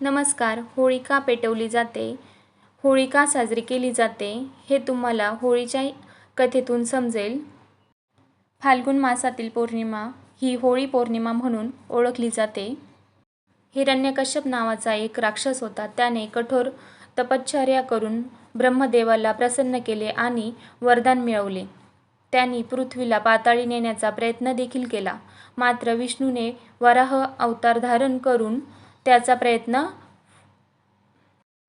नमस्कार होळी का पेटवली जाते. होळी का साजरी केली जाते. हे तुम्हाला होळीच्या कथेतून समजेल. फाल्गुन मासातील पौर्णिमा ही होळी पौर्णिमा म्हणून ओळखली जाते. हिरण्यकश्यप नावाचा एक राक्षस होता. त्याने कठोर तपश्चर्या करून ब्रह्मदेवाला प्रसन्न केले आणि वरदान मिळवले. त्यांनी पृथ्वीला पाताळी नेण्याचा प्रयत्न देखील केला. मात्र विष्णूने वराह अवतार धारण करून त्याचा प्रयत्न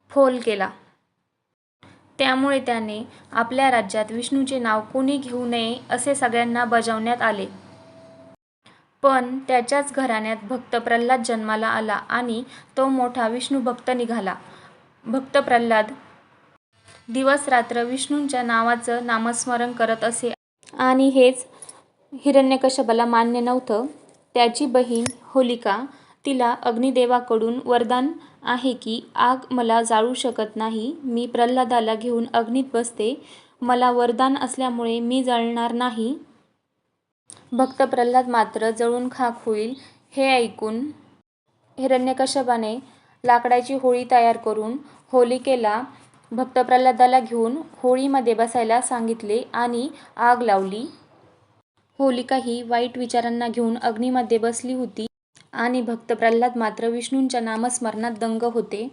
फोल केला. त्यामुळे त्याने आपल्या राज्यात विष्णूचे नाव कोणी घेऊ नये असे सगळ्यांना बजावण्यात आले. पण त्याच्याच घराण्यात भक्त प्रल्हाद जन्माला आला आणि तो मोठा विष्णू भक्त निघाला. भक्त प्रल्हाद दिवसरात्र विष्णूंच्या नावाचं नामस्मरण करत असे. आणि हेच हिरण्यकश्यपाला मान्य नव्हतं. त्याची बहीण होलिका तिला अग्निदेवाकडून वरदान आहे की आग मला जाळू शकत नाही. मी प्रल्हादाला घेऊन अग्नीत बसते. मला वरदान असल्यामुळे मी जळणार नाही. भक्त प्रल्हाद मात्र जळून खाक होईल हे ऐकून हिरण्यकश्यपाने लाकडाची होळी तयार करून होलिकेला भक्त प्रल्हादाला घेऊन होळीमध्ये बसायला सांगितले आणि आग लावली. होलिका ही वाईट विचारांना घेऊन अग्नीमध्ये बसली होती. आणि भक्त प्रल्हाद मात्र विष्णूंच्या नामस्मरणात दंग होते.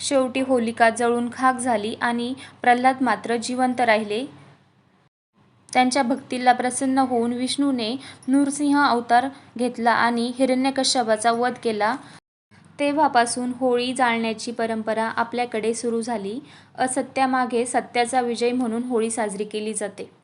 शेवटी होलिका जळून खाक झाली आणि प्रल्हाद मात्र जिवंत राहिले. त्यांच्या भक्तीला प्रसन्न होऊन विष्णूने नृसिंह अवतार घेतला आणि हिरण्यकश्यपाचा वध केला. तेव्हापासून होळी जाळण्याची परंपरा आपल्याकडे सुरू झाली. असत्यामागे सत्याचा विजय म्हणून होळी साजरी केली जाते.